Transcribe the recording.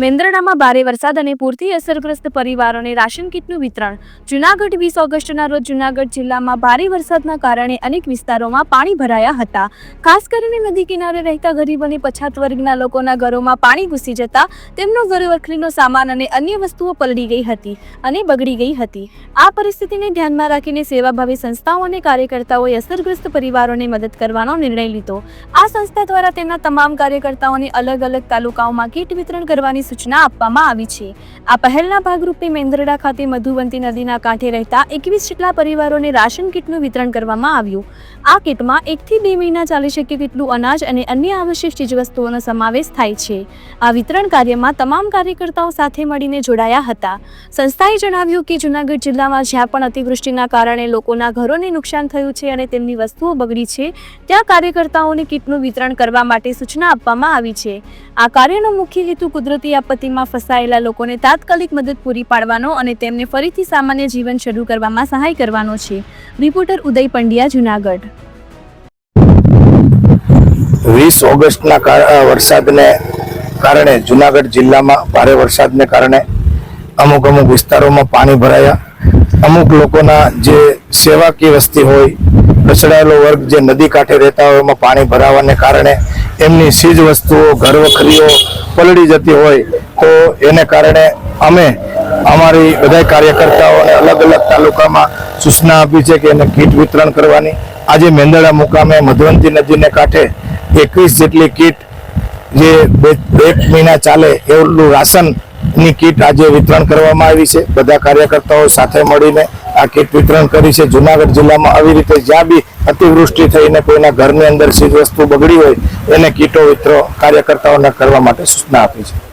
મેંદરડામાં ભારે વરસાદ અને પૂરથી અસરગ્રસ્ત પરિવારોને રાશન કીટનું વિતરણ. જુનાગઢ વીસ ઓગસ્ટના રોજ જુનાગઢ જિલ્લામાં ભારે વરસાદના કારણે અનેક વિસ્તારોમાં પાણી ભરાયા હતા. ખાસ કરીને નદી કિનારે રહેતા ગરીબ અને પછાત વર્ગના લોકોના ઘરોમાં પાણી ઘૂસી જતા તેમનો ઘર વખરીનો સામાન અને અન્ય વસ્તુઓ પલળી ગઈ હતી અને બગડી ગઈ હતી. આ પરિસ્થિતિને ધ્યાનમાં રાખીને સેવાભાવી સંસ્થાઓ અને કાર્યકર્તાઓએ અસરગ્રસ્ત પરિવારોને મદદ કરવાનો નિર્ણય લીધો. આ સંસ્થા દ્વારા તેમના તમામ કાર્યકર્તાઓને અલગ અલગ તાલુકાઓમાં કીટ વિતરણ કરવાની સૂચના આપવામાં આવી છે. આ પહેલના ભાગરૂપે મેંદરડા ખાતે મધુવંતી નદીના કાંઠે રહેતા એકવીસ જેટલા પરિવારોને રાશન કીટનું વિતરણ કરવામાં આવ્યું. આ કીટમાં એકથી બે મહિના ચાલી શકે તેટલું અનાજ અને અન્ય આવશ્યક ચીજવસ્તુઓનો સમાવેશ થાય છે. આ વિતરણ કાર્યમાં તમામ કાર્યકર્તાઓ સાથે મળીને જોડાયા હતા. સંસ્થાએ જણાવ્યું કે જૂનાગઢ જિલ્લામાં જ્યાં પણ અતિવૃષ્ટિના કારણે લોકોના ઘરોને નુકસાન થયું છે અને તેમની વસ્તુઓ બગડી છે, ત્યાં કાર્યકર્તાઓને કીટનું વિતરણ કરવા માટે સૂચના આપવામાં આવી છે. આ કાર્યનો મુખ્ય હેતુ કુદરતી આપત્તિમાં ફસાયેલા લોકોને તાત્કાલિક મદદ પૂરી પાડવાનો અને તેમને ફરીથી સામાન્ય જીવન શરૂ કરવામાં સહાય કરવાનો છે. રિપોર્ટર ઉદય પંડ્યા, જુનાગઢ. વીસ ઓગસ્ટના વરસાદને કારણે જુનાગઢ જિલ્લામાં ભારે વરસાદને કારણે અમુક અમુક વિસ્તારોમાં પાણી ભરાયા. અમુક લોકોના જે સેવાકીય વસ્તી હોય રચડાયેલો વર્ગ જે નદી કાંઠે રહેતા હોય, એમાં પાણી ભરાવાને કારણે એમની ચીજ વસ્તુઓ, ઘર વખરીઓ પલળી જતી હોય તો એને કારણે અમે અમારી બધા કાર્યકર્તાઓને અલગ અલગ તાલુકામાં સૂચના આપી છે કે એને કીટ વિતરણ કરવાની. આજે મેંદડા મુકામે મધવંતી નદીને કાંઠે એકવીસ જેટલી કીટ જે બે એક મહિના ચાલે એવું રાશનની કીટ આજે વિતરણ કરવામાં આવી છે. બધા કાર્યકર્તાઓ સાથે મળીને આ કીટ વિતરણ કરી છે. જુનાગઢ જિલ્લામાં આવી રીતે જ્યાં બી અતિવૃષ્ટિ થઈને કોઈના ઘરની અંદર ચીજ વસ્તુ બગડી હોય, એને કીટો વિતરણ કાર્યકર્તાઓને કરવા માટે સૂચના આપી છે.